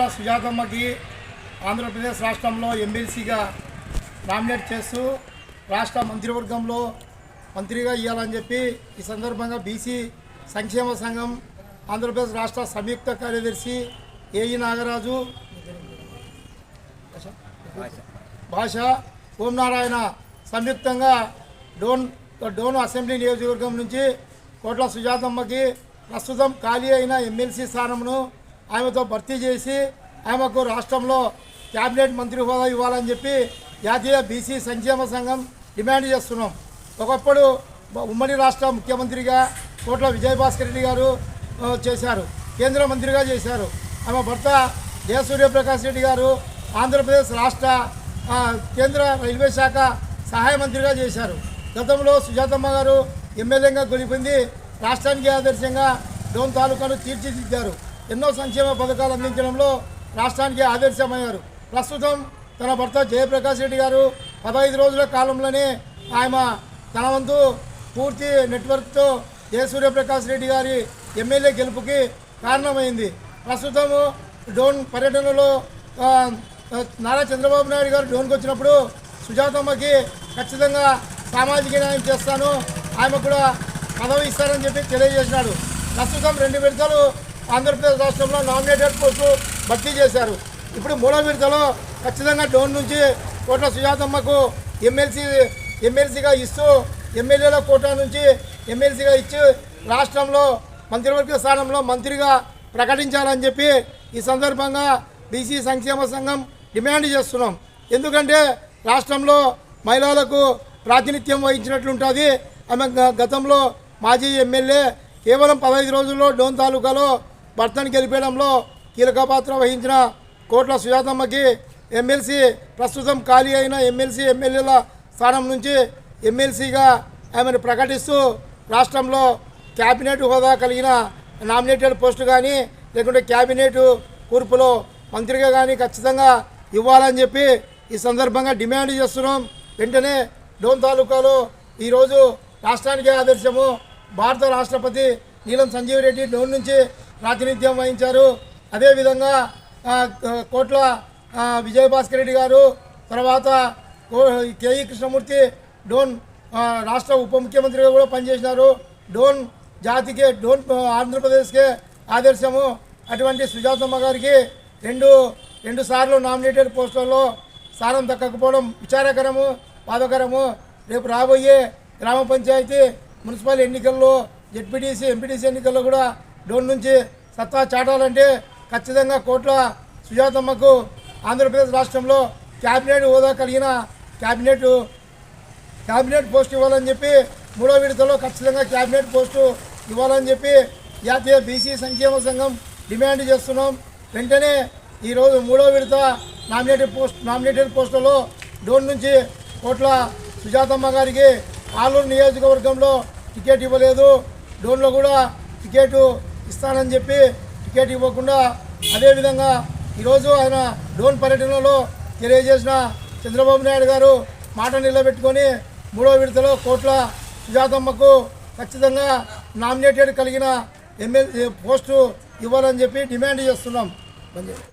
కోట్ల సుజాతమ్మకి ఆంధ్రప్రదేశ్ రాష్ట్రంలో ఎమ్మెల్సీగా నామినేట్ చేస్తూ రాష్ట్ర మంత్రివర్గంలో మంత్రిగా ఇవ్వాలని చెప్పి ఈ సందర్భంగా బీసీ సంక్షేమ సంఘం ఆంధ్రప్రదేశ్ రాష్ట్ర సంయుక్త కార్యదర్శి ఏఈ నాగరాజు భాష ఓంనారాయణ సంయుక్తంగా డోన్ డోన్ అసెంబ్లీ నియోజకవర్గం నుంచి కోట్ల సుజాతమ్మకి ప్రస్తుతం ఖాళీ అయిన ఎమ్మెల్సీ స్థానమును ఆమెతో భర్తీ చేసి ఆమెకు రాష్ట్రంలో క్యాబినెట్ మంత్రి హోదా ఇవ్వాలని చెప్పి జాతీయ బీసీ సంక్షేమ సంఘం డిమాండ్ చేస్తున్నాం. ఒకప్పుడు ఉమ్మడి రాష్ట్ర ముఖ్యమంత్రిగా కోట్ల విజయభాస్కర్ రెడ్డి గారు చేశారు. కేంద్ర మంత్రిగా చేశారు. ఆమె భర్త జయసూర్యప్రకాష్ రెడ్డి గారు ఆంధ్రప్రదేశ్ రాష్ట్ర కేంద్ర రైల్వే శాఖ సహాయ మంత్రిగా చేశారు. గతంలో సుజాతమ్మ గారు ఎమ్మెల్యేగా గొలిపింది రాష్ట్రానికి ఆదర్శంగా డోన్ తాలూకాను తీర్చిదిద్దారు. ఎన్నో సంక్షేమ పథకాలు అందించడంలో రాష్ట్రానికి ఆదర్శమయ్యారు. ప్రస్తుతం తన భర్త జయప్రకాష్ రెడ్డి గారు పదహైదు రోజుల కాలంలోనే ఆయన తన వంతు పూర్తి నెట్వర్క్తో జయసూర్యప్రకాష్ రెడ్డి గారి ఎమ్మెల్యే గెలుపుకి కారణమైంది. ప్రస్తుతము డోన్ పర్యటనలో నారా చంద్రబాబు నాయుడు గారు డోన్కి వచ్చినప్పుడు సుజాతమ్మకి ఖచ్చితంగా సామాజిక న్యాయం చేస్తాను. ఆమె కూడా పదవి ఇస్తారని చెప్పి తెలియజేసినాడు. ప్రస్తుతం రెండు విడతలు ఆంధ్రప్రదేశ్ రాష్ట్రంలో నామినేటెడ్ పోస్టు భర్తీ చేశారు. ఇప్పుడు మూడో విడతలో ఖచ్చితంగా డోన్ నుంచి కోట్ల సుజాతమ్మకు ఎమ్మెల్సీ ఎమ్మెల్సీగా ఇస్తూ ఎమ్మెల్యేల కోటా నుంచి ఎమ్మెల్సీగా ఇచ్చి రాష్ట్రంలో మంత్రివర్గ స్థానంలో మంత్రిగా ప్రకటించాలని చెప్పి ఈ సందర్భంగా బీసీ సంక్షేమ సంఘం డిమాండ్ చేస్తున్నాం. ఎందుకంటే రాష్ట్రంలో మహిళలకు ప్రాతినిధ్యం వహించినట్లుంటుంది. ఆమె గతంలో మాజీ ఎమ్మెల్యే కేవలం పదహైదు రోజుల్లో డోన్ తాలూకాలో భర్తను గెలిపేయడంలో కీలక పాత్ర వహించిన కోట్ల సుజాతమ్మకి ఎమ్మెల్సీ ప్రస్తుతం ఖాళీ అయిన ఎమ్మెల్సీ ఎమ్మెల్యేల స్థానం నుంచి ఎమ్మెల్సీగా ఆమెను ప్రకటిస్తూ రాష్ట్రంలో క్యాబినెట్ హోదా కలిగిన నామినేటెడ్ పోస్టు కానీ లేకుంటే క్యాబినెట్ కూర్పులో మంత్రిగా కానీ ఖచ్చితంగా ఇవ్వాలని చెప్పి ఈ సందర్భంగా డిమాండ్ చేస్తున్నాం. వెంటనే డోన్ తాలూకాలో ఈరోజు రాష్ట్రానికి ఆదర్శము భారత రాష్ట్రపతి నీలం సంజీవ్ రెడ్డి డోన్ నుంచి ప్రాతినిధ్యం వహించారు. అదేవిధంగా కోట్ల విజయభాస్కర్ రెడ్డి గారు తర్వాత కో- కేఈ కృష్ణమూర్తి డోన్ రాష్ట్ర ఉప ముఖ్యమంత్రిగా కూడా పనిచేసినారు. డోన్ జాతికే డోన్ ఆంధ్రప్రదేశ్కే ఆదర్శము. అటువంటి సుజాతమ్మ గారికి రెండు రెండు సార్లు నామినేటెడ్ పోస్టుల్లో స్థానం దక్కకపోవడం విచారకరము బాధకరము. రేపు రాబోయే గ్రామ పంచాయతీ మున్సిపల్ ఎన్నికల్లో జెడ్పీటీసీ ఎంపీటీసీ ఎన్నికల్లో కూడా డోన్ నుంచి సత్తా చాటాలంటే ఖచ్చితంగా కోట్ల సుజాతమ్మకు ఆంధ్రప్రదేశ్ రాష్ట్రంలో క్యాబినెట్ హోదా కలిగిన క్యాబినెట్ క్యాబినెట్ పోస్ట్ ఇవ్వాలని చెప్పి మూడో విడతలో ఖచ్చితంగా క్యాబినెట్ పోస్టు ఇవ్వాలని చెప్పి జాతీయ బీసీ సంక్షేమ సంఘం డిమాండ్ చేస్తున్నాం. వెంటనే ఈరోజు మూడో విడత నామినేటెడ్ పోస్ట్ నామినేటెడ్ పోస్టులో డోన్ నుంచి కోట్ల సుజాతమ్మ గారికి ఆలూరు నియోజకవర్గంలో టికెట్ ఇవ్వలేదు. డోన్లో కూడా టికెట్ ఇస్తానని చెప్పి టికెట్ ఇవ్వకుండా అదేవిధంగా ఈరోజు ఆయన డోన్ పర్యటనలో తెలియజేసిన చంద్రబాబు నాయుడు గారు మాట నిలబెట్టుకొని మూడో విడతలో కోట్ల సుజాతమ్మకు ఖచ్చితంగా నామినేటెడ్ కలిగిన ఎమ్మెల్యే పోస్టు ఇవ్వాలని చెప్పి డిమాండ్ చేస్తున్నాం.